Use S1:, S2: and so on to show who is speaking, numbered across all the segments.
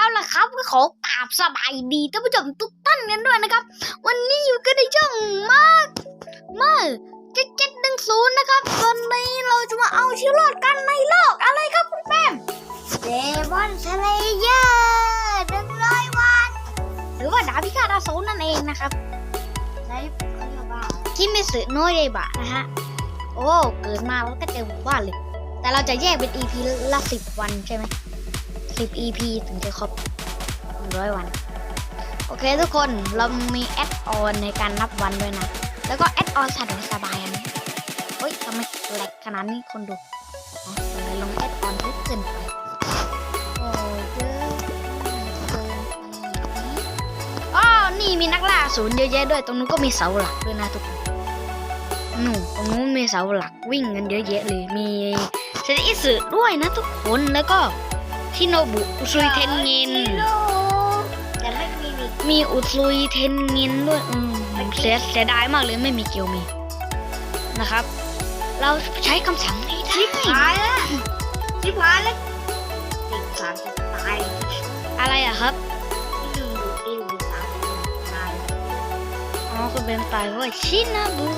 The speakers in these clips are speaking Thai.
S1: เอาละครับก็ขอกราบสบายดีท่านผู้ชมทุกท่านกันด้วยนะครับ วันนี้อยู่กันในช่องมากมากเจ็ดเจ็ดหนึ่งศูนย์นะครับวันนี้เราจะมาเอาชีวิตรอดกันในโลกอะไรครับคุณแป้มเดวอนสเลเยอร์หนึ่งร้อยวัน หรือว่าดาบพิฆาตอสูรนั่นเองนะครับใช้เขาเรียกว่าคิมิสึโนะเยบะนะฮะโอ้เกิดมาแล้วก็เจอหมู่บ้านเลย แต่เราจะแยกเป็น EP ละสิบวันใช่ไหม สิบ EP ถึงจะครบหนึ่งร้อยวัน โอเคทุกคนเรามีแอดออนในการนับวันด้วยนะ แล้วก็แอดออนสะดวกสบายอันนี้เฮ้ยทำไมแหลกขนาดนี้คนดูอ๋อเลยลงแอดออนเยอะเกินไปโอ้เยอะเกินไปอ๋อนี่มีนักล่าศูนย์เยอะแยะด้วย ตรงนู้นก็มีเสาหลักด้วยนะทุกคนนู่นตรงนู้นมีเสาหลักวิ่งกันเยอะแยะเลย มีเซนอิสึด้วยนะทุกคน แล้วก็ ที่โนบุอุซุยเทนเงิน
S2: แต่ไม่มีมี
S1: มีอุซุยเทนเงินด้วยอืมเสียเสียดายมากเลยไม่มีเกียวมีนะครับ เราใช้คำสั่งไม่ได้
S2: ตายแล้วชิบหายแล้วติดสามจะตาย
S1: อะไรอะครับ
S2: ที่หนึ่งอยู่ที่หนึ่งสามตาย
S1: อ๋อคุณเป็นตายเพราะว่าชินาบุ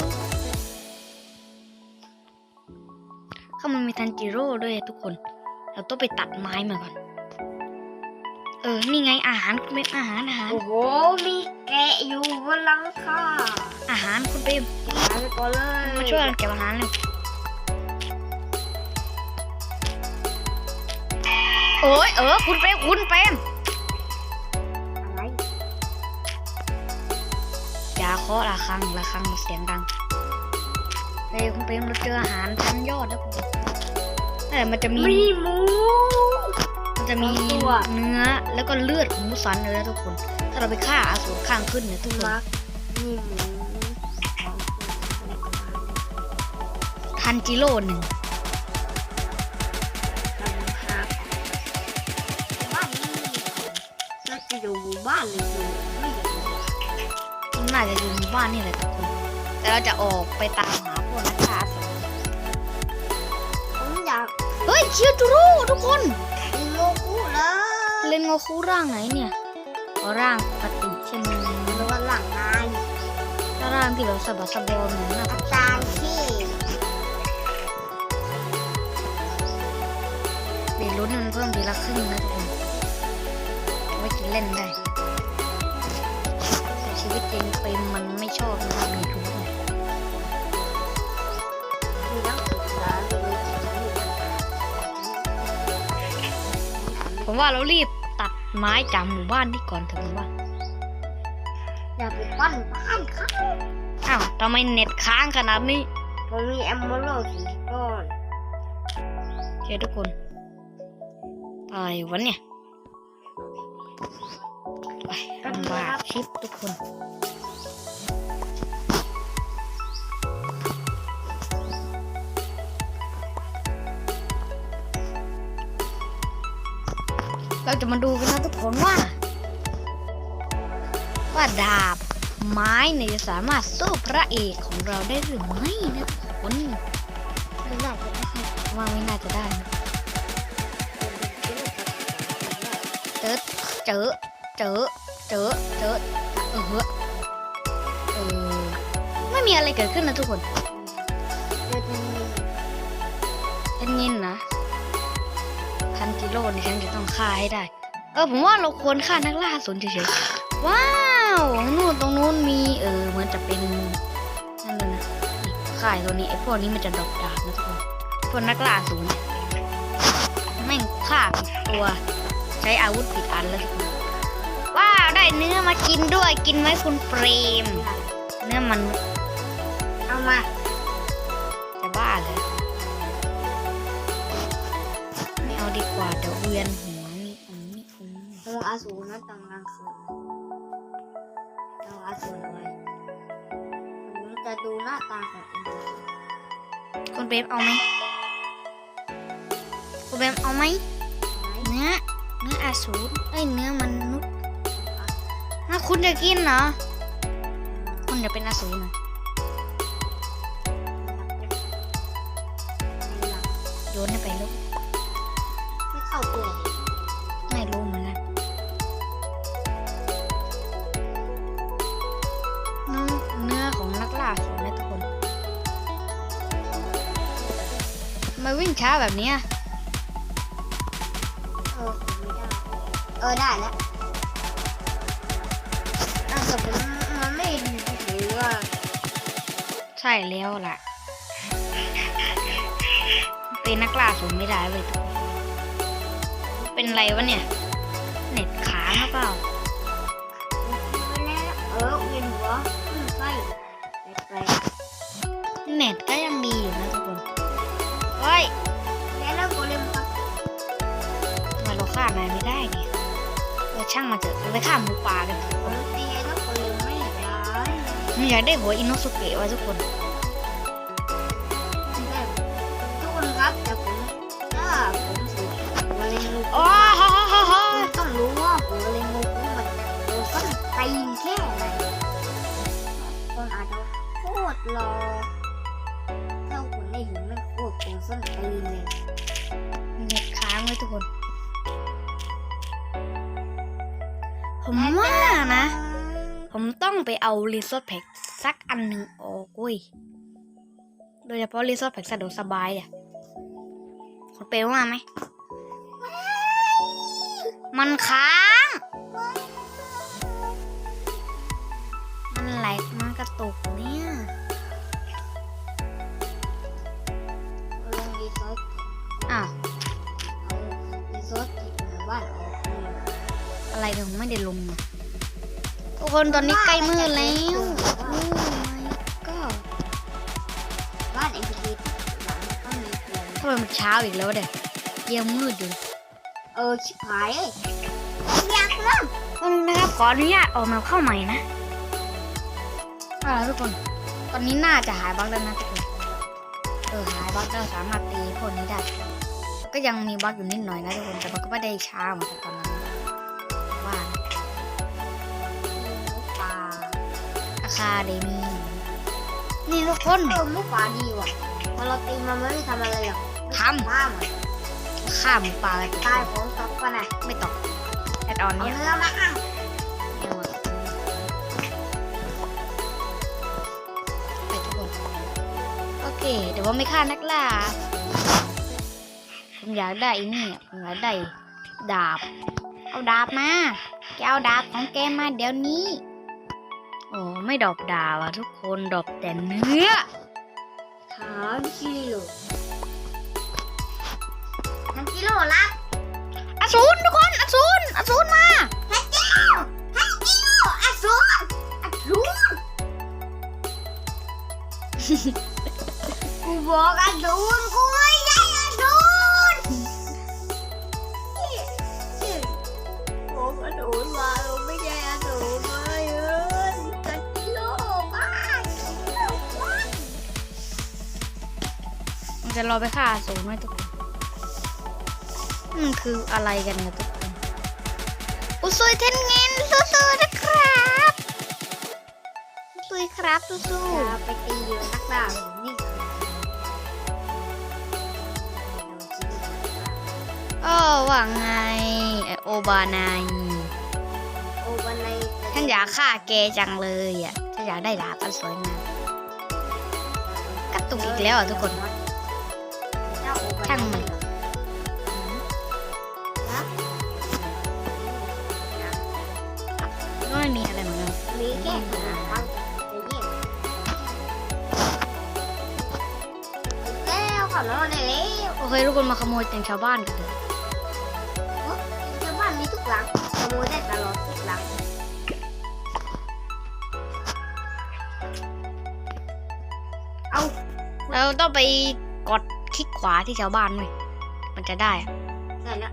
S1: เขามันมีทันจิโร่ด้วยทุกคน เราต้องไปตัดไม้มาก่อน เออ นี่ไงอาหารคุณเป็นอาหารอาหาร
S2: โอ้โห มีแกะอยู่บนหลังคา
S1: อาหารคุณเปรม
S2: ตายไปก่อนเลย
S1: มาช่วยกันเก็บอาหารเลยโอ้ยเออ คุณเปรมคุณเปรม
S2: อะไร
S1: อย่าเคาะระฆังระฆังมันเสียงดังเฮ้ยคุณเปรมเราเจออาหารชั้นยอดแล้วคุณ แต่มันจะมี
S2: มีหมู
S1: มันจะมี
S2: สองตัว
S1: เนื้อแล้วก็เลือดของมุสันเลยนะทุกคน ถ้าเราไปฆ่าอาสูรข้างขึ้นเนี่ยทุกคน
S2: มักมีหมู
S1: ทันจิโร่หนึ่ง
S2: ครับบ้านนี้เราจะอยู่หมู่บ้านเลยอยู่ไม่อยู่
S1: น่าจะอยู่หมู่บ้านนี่แหละทุกคน แต่เราจะออกไปตามหาพวกนักฆ่า เฮ้ยเคียวจูโร่ทุกคน
S2: เป็นโลกุเลย
S1: เล่นโงคูร่างไหนเนี่ยอ๋อร่างปกติใช่ไหม
S2: หรือว่าหลังนาย
S1: ถ้าร่างที่แบบสะบัดสะบอมเหมือนน่ะ
S2: อาจารย์ที่
S1: เดี๋ยวลุ้นมันเพิ่มทีละครึ่งนะทุกคนเอาไว้กินเล่นได้แต่ชีวิตจริงเป็นมันไม่ชอบนะมีรู้ไง
S2: มี
S1: ผมว่าเรารีบตัดไม้จากหมู่บ้านนี่ก่อนเถอะผมว่า
S2: อย่าไปปั้นบ้านครับ
S1: อ้าวทำไมเน็ตค้างขนาดนี้
S2: ผมมีแอมเบอร์สีก้อน
S1: โอเคทุกคนอะไรวะเนี่ยไปลำบากชิปทุกคน เราจะมาดูกันนะทุกคนว่า ว่าดาบไม้เนี่ยจะสามารถสู้พระเอกของเราได้หรือไม่นะทุกคน
S2: ไม่น่าจะได้
S1: ว่าไม่น่าจะได้นะเจอเจอเจอเจอเจอเออเออไม่มีอะไรเกิดขึ้นนะทุกคน
S2: เดี๋ยวจะมี
S1: เป็นยินนะ โร่นี่ฉันจะต้องฆ่าให้ได้ เออผมว่าเราควรฆ่านักล่าศูนย์เฉยๆ ว้าวนู่นตรงนู้นมีเออเหมือนจะเป็นนั่นเลยนะข่ายตัวนี้ไอ้พวกนี้มันจะดอกดาบนะทุกคนพวกนักล่าศูนย์แม่งฆ่าตัวใช้อาวุธผิดอันแล้วทุกคนว้าวได้เนื้อมากินด้วยกินไหมคุณเปรม เนื้อมัน
S2: เอามา
S1: จะบ้าเลย กว่าเดี๋ยวเวียนหัวนี่อันนี้อืม
S2: มอาสูรนะตอนกลางคืนเอาอาสูรไว้ผมจะดูหน้าตาของเอง
S1: คุณเปรมเอาไหมคุณเปรมเอาไหมเนื้อเนื้ออาสูรเอ้เนื้อมนุษย์ถ้าคุณจะกินเหรอคุณจะเป็นอาสูรเหรอโยนใช้าแบบเนี้ย
S2: เออผมไม่ได้เออได้แล้วน่าจะผมมันไม่หรือว่า
S1: ใช่แล้วล่ะ เป็นนักล่าสูงไม่ได้เลยทุกคนเป็นไรวะเนี่ย เน็ตค้างหรือเปล่า
S2: ไปแล้วเออเวียนหัวขึ้นไส้แปลก
S1: เน็ตก็ยังดีอ ฆ่านายไม่ได้เนี่ยเออช่างมันเถอะเราไปฆ่าหมูป่ากันเถอะ
S2: ผมตีแล้วโกเลมไม่ได้
S1: ผมอยากได้หัวอินโนสุเกะไว้ทุกคน
S2: ทุกคนครับแต่ผมถ้าผมสูบโกเลมงู
S1: โอ้โหโหโห
S2: คุณต้องรู้ว่าโกเลมงูมันโดนต้นตีนแค่ไหนคนอาจจะโคตรรอถ้าคุณได้เห็นไม่โคตรโกนส้นตีนเลย
S1: เน็ตค้างไว้ทุกคน ผมว่านะ ผมต้องไปเอารีสอร์ทแพ็กสักอันหนึ่งออกเว้ย โดยเฉพาะรีสอร์ทแพ็กสะดวกสบายอะคุณเปลว่าไหม มันค้าง มันไหลมันกระตุกเนี่ย
S2: ลงรีสอร์ท
S1: อ้าว
S2: เอารีสอร์ทที่หมู่บ้านออกเลย
S1: อะไรถึงไม่ได้ลงอะทุกคนตอนนี้ใกล้มืดแล้วโอ้ my god
S2: บ้านเอ็นพีหลังก็มีเตียง
S1: ทำไมมันเช้าอีกแล้วเด็กยังมืดอยู่
S2: เออชิบหายเลยอยากเริ่ม
S1: ตอนนี้นะครับขออนุญาตออกมาเข้าใหม่นะเอาล่ะทุกคน ตอนนี้น่าจะหายบั๊กแล้วนะทุกคน เออหายบั๊กแล้วสามารถตีพวกนี้ได้ ก็ยังมีบั๊กอยู่นิดหน่อยนะทุกคน แต่มันก็ไม่ได้ช้าเหมือนกับตอนนั้น คาเดมีนี่ทุกคน
S2: เออมุกป่าดีว่ะพอเราตีมันไม่ได้ทำอะไรหรอก
S1: ทำ
S2: ข้ามอะ
S1: ข้ามปลากัน
S2: ตายของตกปะน่ะ
S1: ไม่ตกแอดออน
S2: เอา
S1: เนี่ย
S2: เนื้อมาอะ
S1: ไปทุกคนโอเคเดี๋ยวว่าไม่ฆ่านักล่าผมอยากได้ไอ้นี่ผมอยากได้ดาบ เอาดาบมา แกเอาดาบของแกมาเดี๋ยวนี้ โอ้ไม่ดอกดาบอะทุกคนดอกแต่เนื้อ
S2: ถามกิโลทำกิโลละ
S1: อสูรทุกคนอสูรอสูรมา
S2: ฮัจกิโลฮัจกิโลอสูรอสูรกูบอกอสูรกู มั
S1: นจะรอไปฆ่าอสูรไหมทุกคนมันคืออะไรกันเนี่ยทุกคนอุซุยเทนเงินสู้ๆนะครับอุซุยครับสู้
S2: จะไปตีอยู่นักดาบนี่คือ
S1: ๆโอ้ว่าไงไอ้โอบานาย
S2: โอบันไล
S1: ฉันอยากฆ่าแกจังเลยอะฉันอยากได้ดาบอันสวยงามกระตุกอีกแล้วอะทุกคน ช่างมันก็ไม่มีอะไรเหมือนกัน
S2: มีแค่หาฟังจะเยี่ยมแล้วขอนอนได้
S1: โอเคทุกคนมาขโมยเตียงชาวบ้านกันเถอะ
S2: ชาวบ้านมีทุกหลังขโมยได้ตลอดทุกหลังเอา
S1: เราต้องไป ขวาที่ชาวบ้านเลยมันจะได้อะ
S2: ใส่แล้ว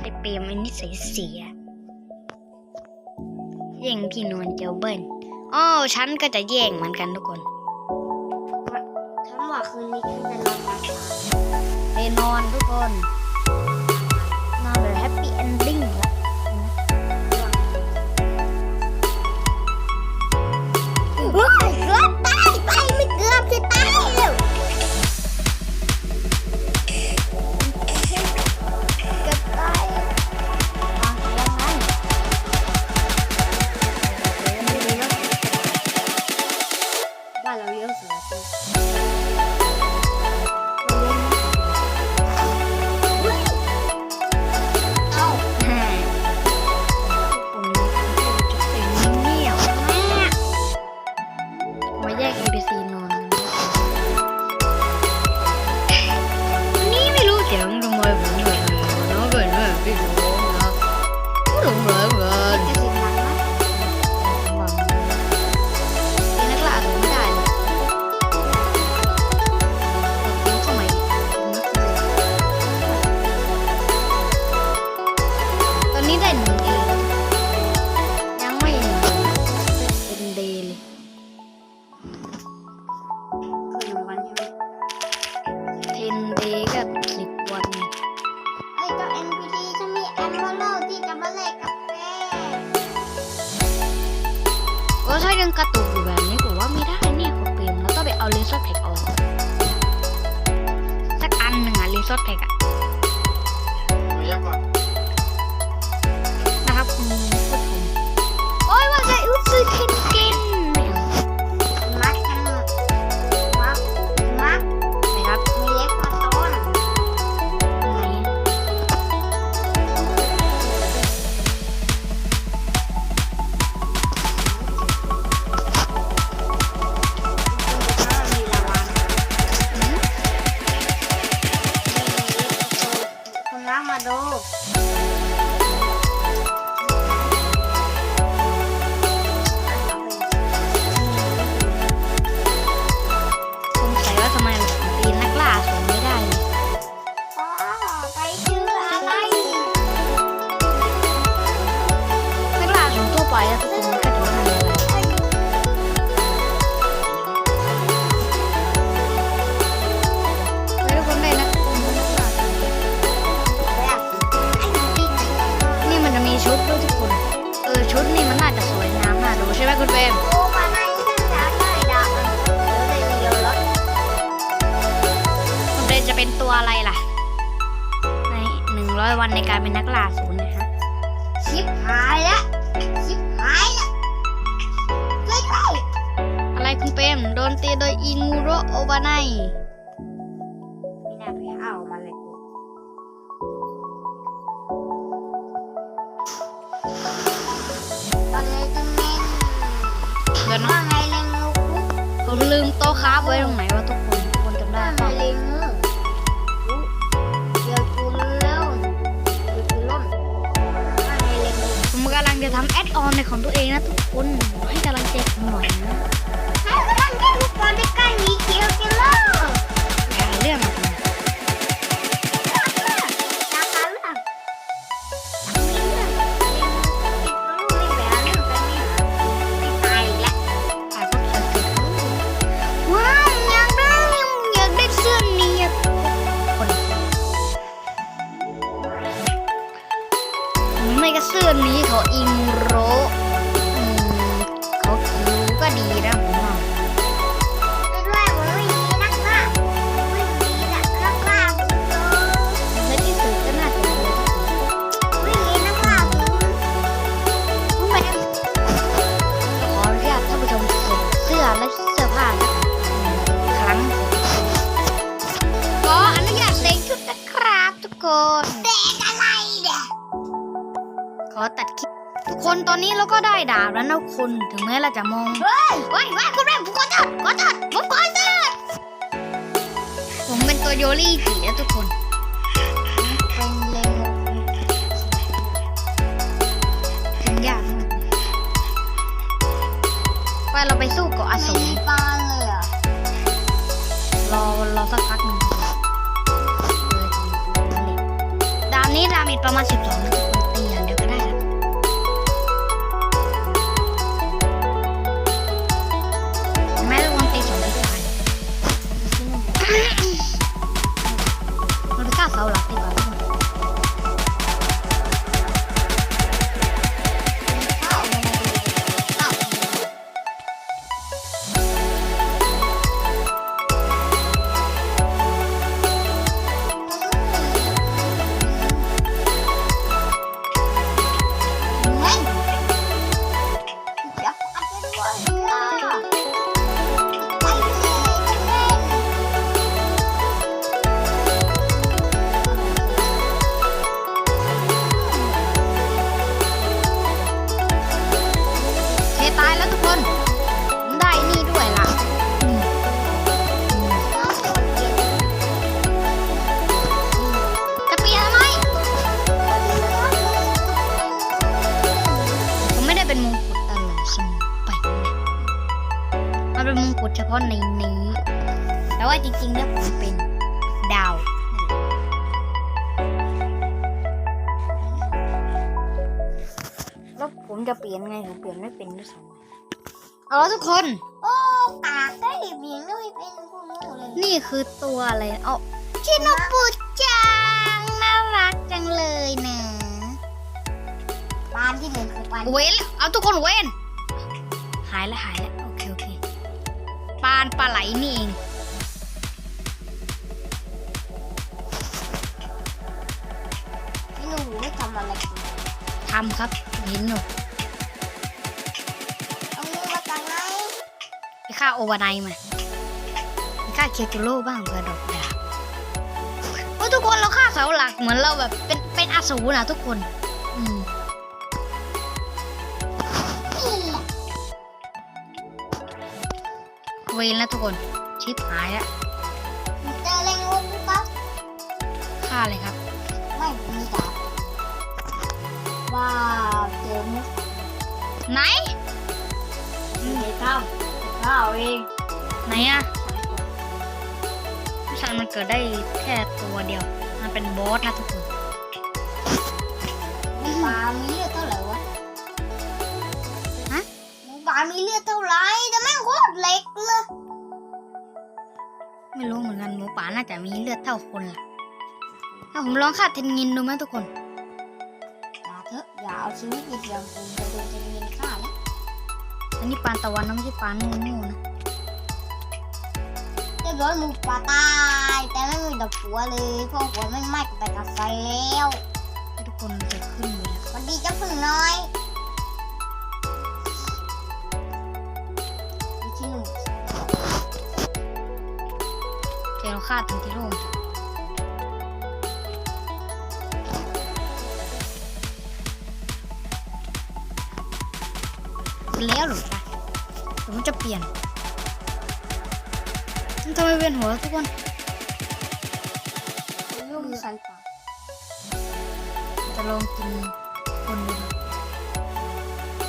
S1: ไอเปรมไอ้นิสัยเสียแย่งพี่นวลเจ้าเบิ้ลอ้อฉันก็จะแย่งเหมือนกันทุกคน
S2: ฉันว่าคืนนี้ฉันจะนอนกลางทาง
S1: ไปนอนทุกคน นอนแบบแฮปปี้เอนดิ้
S2: แย
S1: ก NPC นอน ทำแอดออนในของตัวเองนะทุกคนให้กำลังใจผมหน่อยนะาร
S2: และ
S1: เสื้อผ้าครั้ง ก็อนุญาตเต่งชุดนะครับทุกคน
S2: เต่งอะไรเนี่ย
S1: ขอตัดคิปทุกคนตอนนี้เราก็ได้ดาบแล้วนะคุณถึงแม้เราจะมอง
S2: เฮ้ยเฮ้ยคุณแม่ผมขอตัดขอตัดผมขอตัด
S1: ผมเป็นตัวโยลี่จีนะทุกคน ไปเราไปสู้กับอสูร
S2: บ้านเลยอะ
S1: รอรอสักพักหนึ่งดาบนี้ดาเมจประมาณสิสองาะในนี้ แต่ว่าจริงๆแล้วผมเป็นดาวแล้วผมจะเปลี่ยนไงผมเปลี่ยนไม่เป็นด้วยซ้ำเอาละทุกคน
S2: โอ้ปากได้เบียงด้วยเป็นพวกนู้นเลย
S1: นี่คือตัวอะไรเอาชิโนบุจังน่ารักจังเลยนะ
S2: ปานที่หนึ่งคือปาน
S1: เว้นเอาทุกคนเว้นหายแล้วหายแล้วโอเคโอเค ปานปลาไหลนี่เอง
S2: ที่หนูไม่ทำอะไรกัน
S1: ทำครับเห็นอยู่
S2: เอาเงินมาจากไหน
S1: ไปฆ่าโอวานายมาไปฆ่าเคียตุโร่บ้างเพื่อดอกดาบโอ้ทุกคนเราฆ่าเสาหลักเหมือนเราแบบเป็นเป็นอสูรนะทุกคน อืม เวรแล้วทุกคน ชิปหายแล้ว
S2: หนูเจอแรงงูปั๊บ
S1: ฆ่าเลยครับ
S2: ไม่มีดาบว้าวเจอมุก
S1: ไหน
S2: นี่ในถ้ำข้าวเอง
S1: ไหนอะผู้ชายมันเกิดได้แค่ตัวเดียว มันเป็นบอสนะทุกคน
S2: หมูป่ามีเลือดเท่าไหร่วะ
S1: ฮะ
S2: หมูป่ามีเลือดเท่าไหร่แต่แม่งโคตรเล็กเลย
S1: ไม่รู้เหมือนกันหมูป่าน่าจะมีเลือดเท่าคนละถ้าผมลองฆ่าเทนนินดูไหมทุกคน
S2: อย่าเถอะอย่าเอาชีวิตในเดียวคุณไปโดนจะมีค่าแล้ว
S1: อันนี้ปานตะวันนะไม่ใช่ปานงูๆนะ
S2: เรียบร้อยหมูป่าตาย แต่ไม่มีดอกหัวเลยเพราะหัวไม่ไหม้ไปกับไฟแล้ว
S1: ให้ทุกคนจะขึ้นเลยแล้ว
S2: สวัสดีเจ้าพึ่งน้อย
S1: ฆ่าทันทีโร่แล้วหรือปะเดี๋ยวมันจะเปลี่ยนมันทำไมเวียนหัวทุกคน
S2: ยุ่งสันป่า
S1: จะลองกินคนดู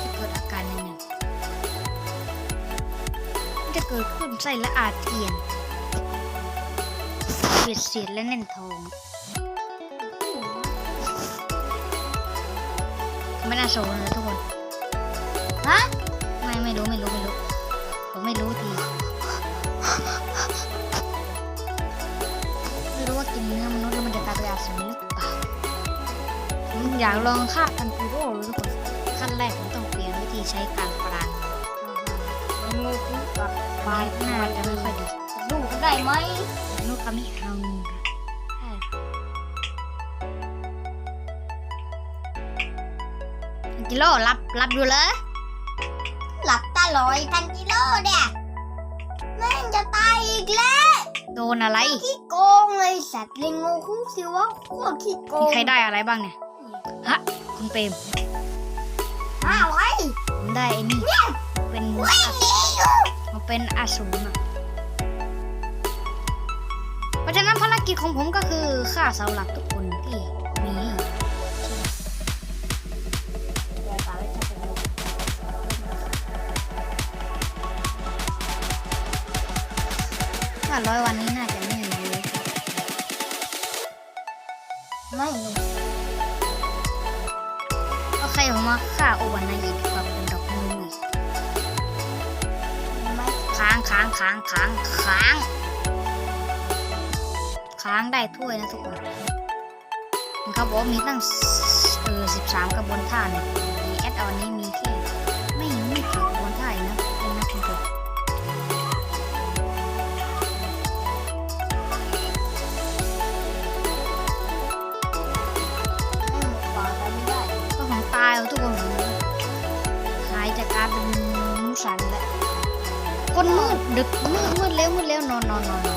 S1: จะเกิดอาการยังไงจะเกิดขึ้นไส้และอาเจียน เบียดเสียดและแน่นท้องไม่น่าโชว์เลยทุกคน
S2: ฮะ
S1: ไม่ไม่รู้ไม่รู้ไม่รู้ผมไม่รู้ทีไม่รู้ว่ากินเนื้อมนุษย์แล้วมันจะกลายเป็นอาสูรหรือเปล่าผมอยากลองฆ่าพันธุ์โร่เลยทุกคนขั้นแรกผมต้องเปลี่ยนวิธีใช้การปราณ
S2: งูคุกับ
S1: ปลายหน้าจะไม่ค่อยดี
S2: ดูกันได้ไหม
S1: นุกามิฮังใช่กิโลรับรับดูเลย
S2: หลับตาลอยพันกิโลเนี่ยแม่งจะตายอีกแล้ว
S1: โดนอะไร
S2: ขี้โกงเลยสัตว์เลงงูคุ้งสิวะโคตรขี้โก
S1: มี
S2: ง
S1: ใครได้อะไรบ้างเนี่ย ฮะ คุณเปรม
S2: ห้าไว้
S1: ผมได้ไอ้นี่ เป็น
S2: วิ่งหนีอยู่
S1: มันเป็นอสูรอะเพราะ กิจของผมก็คือฆ่าเสาหลักทุกคนที่มี
S2: วตาไม่ชอบเป็นงู
S1: ถ้าร้อยวันนี้น่าจะไม่มีเลย
S2: ไม่
S1: โอเคผมมาฆ่าโอวันนายอีกครับเป็นดอกมูอีก
S2: ไม่
S1: ค้างค้างค้างค้างค้าง ค้างได้ถ้วยนะทุกคนเขาบอกมีตั้งเออสิบสามกระบวนท่าเนี่ยดีแอดเอาวันนี้มีแค่ไม่ไม่กี่กระบวนท่าเองนะเองนะคุณผู้ชม
S2: ไม่หมูป่าไปไม่ได้
S1: ก็ผมตายแล้วทุกคนหายจากการเป็นมุสันแล้วคนมืดดึกมืดมืดแล้วมืดแล้วนอนนอนนอน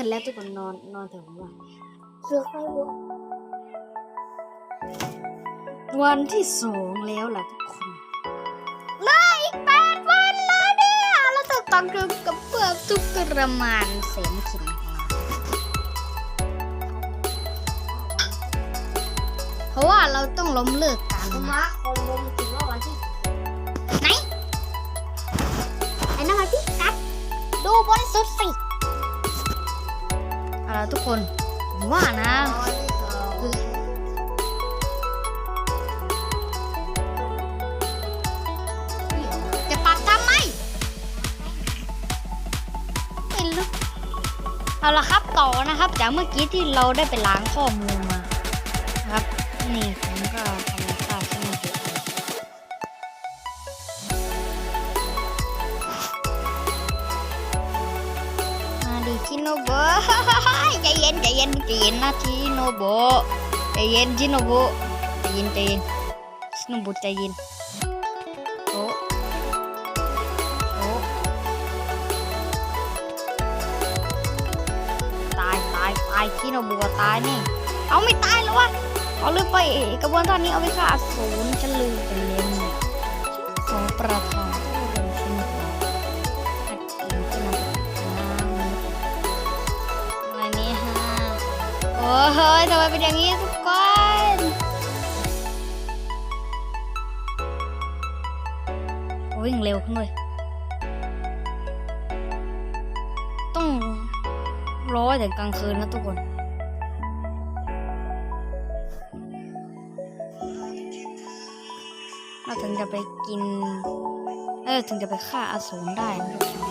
S1: มืดแล้วทุกคนนอนนอนเถอะผมว่า
S2: เสือใครวะ
S1: วันที่สองแล้วล่ะทุกคนเลยอีกแปดวันแล้วเนี่ยเราต้องต้องดูกับเพื่อทุกประมาณแสนขินของเราเพราะว่าเราต้องล้มเลิกการ
S2: คุณมาคอมบมถึงว่าวันที่
S1: ไหน
S2: ไอ้นั่นมาพี่กัด
S1: บริสุทธิ์สิเอาทุกคนผมว่านะจะปักทำไมไม่รู้เอาละครับต่อนะครับ จากเมื่อกี้ที่เราได้ไปล้างข้อมูลมาครับนี่ ใจเย็นนะชิโนโบใจเย็นชิโนโบใจเย็นใจเย็นชิโนโบะใจเย็นโอ้โอ้ตายตายตายชิโนโบตายนี่เอาไม่ตายแล้ววะเอาลืมไปกระบวนท่านี้เอาไปฆ่าอสูรฉันลืมไปเล่น เฮ้ยทำไมเป็นอย่างนี้ทุกคนวิ่งเร็วขึ้นเลย ต้องรอถึงกลางคืนนะทุกคนเราถึงจะไปกิน เออถึงจะไปฆ่าอสูรได้นะทุกค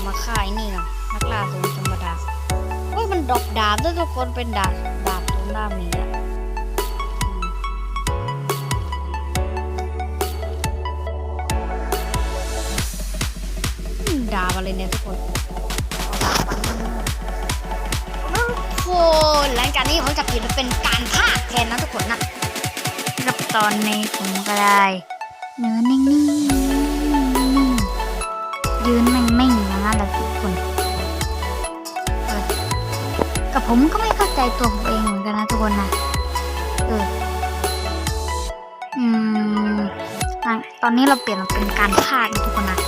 S1: นมาฆ่าไอ้นี่ก่อนนักล่าอสูรธรรมดา ดอกดาบด้วยทุกคนเป็นดาบดาบตรงด้ามนี้อะอืมอืมดาบอะไรเนี่ยทุกคนเอาดาบมันทุกคนหลังจากนี้ผมจะเปลี่ยนมาเป็นการฆ่าแทนนะทุกคนนะรับตอนนี้ผมก็ได้เนื้อนิ่งๆยืนนิ่งๆอย่างนั้นแหละทุกคนเออ กับผมก็ไม่เข้าใจตัวผมเองเหมือนกันนะทุกคนนะเอออืมตอนตอนนี้เราเปลี่ยนเป็นการพากทุกคนนะ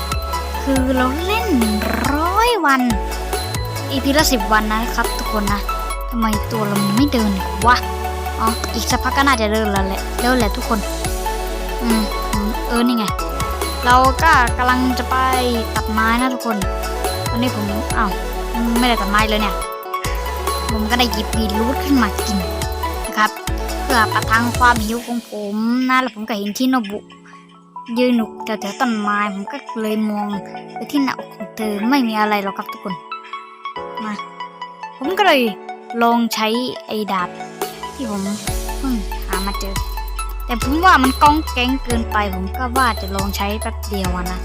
S1: คือเราเล่นร้อยวันอีพีละสิบวันนะครับ ทุกคนนะทำไมตัวเราไม่เดินวะอ๋ออีกสักพักก็น่าจะเริ่มแล้วแหละเริ่มแหละทุกคน อืมเออนี่ไง เราก็กำลังจะไปตัดไม้นะทุกคนตอนนี้ผมอ้าวไม่ได้ตัดไม้เลยเนี่ย ผมก็ได้หยิบบีทรูทขึ้นมากินนะครับ เพื่อประทังความหิวของผมนะแล้วผมก็เห็นที่โนบุ ยืนอยู่แถวๆต้นไม้ผมก็เลยมองไปที่หน้าอกของเธอไม่มีอะไรหรอกครับทุกคนมาผมก็เลยลองใช้ไอ้ดาบที่ผมเพิ่งหามาเจอ แต่ผมว่ามันก้องแก๊งเกินไป ผมก็ว่าจะลองใช้แป๊บเดียวนะ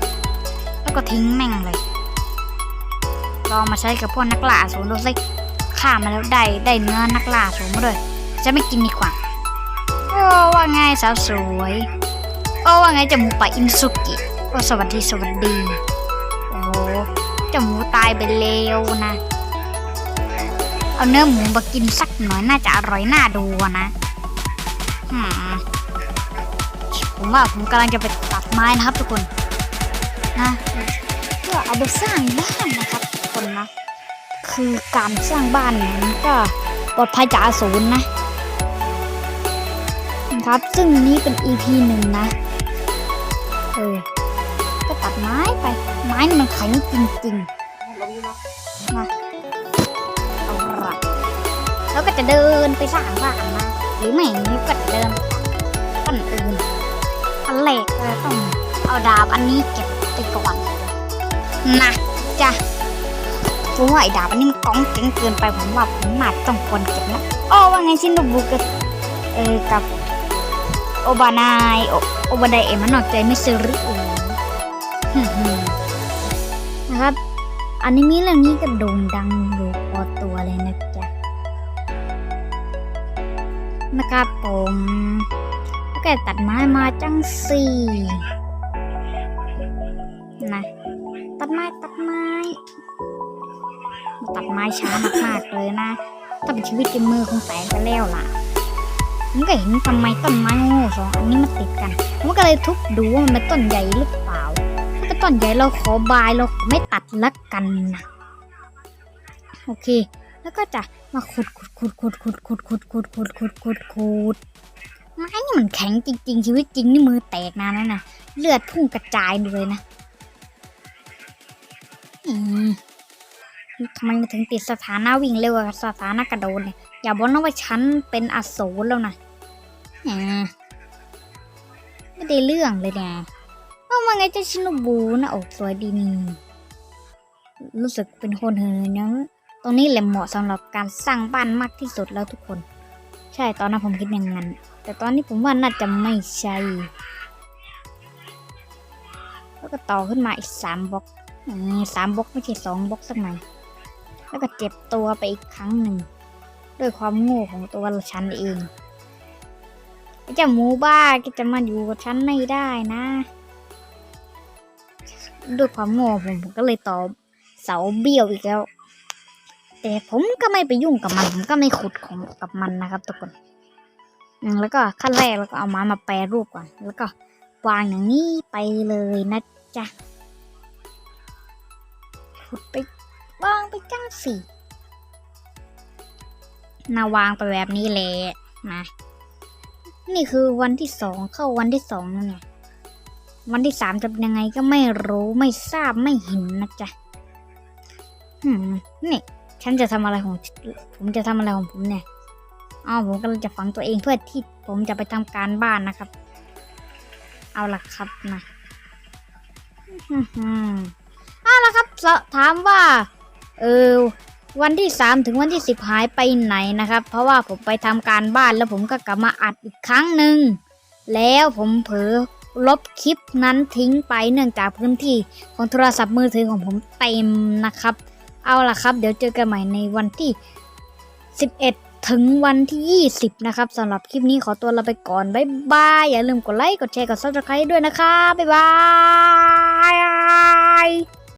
S1: แล้วก็ทิ้งแม่งเลย ลองมาใช้กับพวกนักล่าสูรดูสิ ฆ่ามาแล้วได้ได้เนื้อนักล่าสูรมาด้วยจะไม่กินดีกว่าโอ้ว่าไงสาวสวยโอ้ว่าไงจมูกป่าอินสุกิโอ้สวัสดีสวัสดีโอ้โหจมูกตายไปเร็วนะ เอาเนื้อหมูมากินสักหน่อยน่าจะอร่อยน่าดูนะผมว่าผมกำลังจะไปตัดไม้นะครับทุกคนนะเพื่อเอาไปสร้างบ้านนะครับทุกคนนะ คือการสร้างบ้านเนี่ยมันก็ปลอดภัยจากอสูรนะนะ ครับซึ่งนี้เป็น EP หนึ่งนะ เออ ก็ตัดไม้ไป ไม้นี่มันแข็งจริงๆ
S3: นะ
S1: มาเอาละแล้วก็จะเดินไปสร้างบ้านนะหรือไม่นี่ก็จะเดินต้นอื่นอันแรกก็ต้องเอาดาบอันนี้เก็บไปก่อนนะจ้ะ ผมว่าไอ้ดาบอันนี้มันก้องเก่งเกินไปผมว่าผมน่าจะต้องควรเก็บนะโอ้ว่าไงชินโนบุกับเออกับโอบานายโอโอบานายเอ็มันนอกใจไม่ซื้อหรือออฮึ่มๆนะครับอันิเมะเรื่องนี้ก็โด่งดังอยู่พอตัวเลยนะจ๊ะนะครับผมแล้วก็ตัดไม้มาจังสี่นะตัดไม้ตัดไม้ ตัดไม้ช้ามากๆเลยนะ ถ้าเป็นชีวิตจริงมือคงแตกไปแล้วล่ะผมก็เห็นทำไมต้นไม้โง่สองอันนี้มาติดกันผมก็เลยทุบดูว่ามันเป็นต้นใหญ่หรือเปล่าถ้าเป็นต้นใหญ่เราขอบายเราไม่ตัดละกันนะโอเค แล้วก็จะมาขุดขุดขุดขุดขุดขุดขุดขุดขุดขุดขุดขุดไม้นี่มันแข็งจริง ๆ ชีวิตจริงนี่มือแตกนานแล้วนะเลือดพุ่งกระจายเลยนะอืม ทำไมมันถึงติดสถานะวิ่งเร็วกว่าสถานะกระโดดเนี่ยอย่าบอกนะว่าฉันเป็นอสูรแล้วนะอืมไม่ได้เรื่องเลยเนี่ยว่าว่าไงเจ้าชิโนบุนะอกสวยดีนี่รู้สึกเป็นคนเหินนะตรงนี้แหละเหมาะสำหรับการสร้างบ้านมากที่สุดแล้วทุกคน ใช่ตอนนั้นผมคิดอย่างนั้น แต่ตอนนี้ผมว่าน่าจะไม่ใช่แล้วก็ต่อขึ้นมาอีกสามบล็อกสามบล็อกไม่ใช่สองบล็อกสักหน่อย แล้วก็เจ็บตัวไปอีกครั้งหนึ่ง ด้วยความโง่ของตัวฉันเองไอ้เจ้าหมูบ้าก็จะมาอยู่กับฉันไม่ได้นะ ด้วยความโง่ผมผมก็เลยต่อเสาเบี้ยวอีกแล้ว แต่ผมก็ไม่ไปยุ่งกับมัน ผมก็ไม่ขุดของกับมันนะครับทุกคนแล้วก็ขั้นแรกแล้วก็เอาไม้มาแปรรูปก่อน แล้วก็วางอย่างนี้ไปเลยนะจ๊ะขุดไป วางไปจังสินาวางไปแบบนี้แหละนะนี่คือวันที่สองเข้าวันที่สองแล้วเนี่ย วันที่สามจะเป็นยังไงก็ไม่รู้ไม่ทราบไม่เห็นนะจ๊ะอืมนี่ฉันจะทำอะไรของผมจะทำอะไรของผมเนี่ยอ๋อผมกำลังจะฝังตัวเองเพื่อที่ผมจะไปทำการบ้านนะครับ เอาละครับนะอื้อหือเอาละครับถามว่า เออ วันที่สามถึงวันที่สิบหายไปไหนนะครับ เพราะว่าผมไปทำการบ้านแล้วผมก็กลับมาอัดอีกครั้งหนึ่ง แล้วผมเผลอลบคลิปนั้นทิ้งไปเนื่องจากพื้นที่ของโทรศัพท์มือถือของผมเต็มนะครับ เอาล่ะครับ เดี๋ยวเจอกันใหม่ในวันที่ 11 ถึงวันที่ 20 นะครับสำหรับคลิปนี้ขอตัวลาไปก่อน บ๊ายบาย อย่าลืมกดไลค์ กดแชร์ กด subscribe ด้วยนะคะ บ๊ายบาย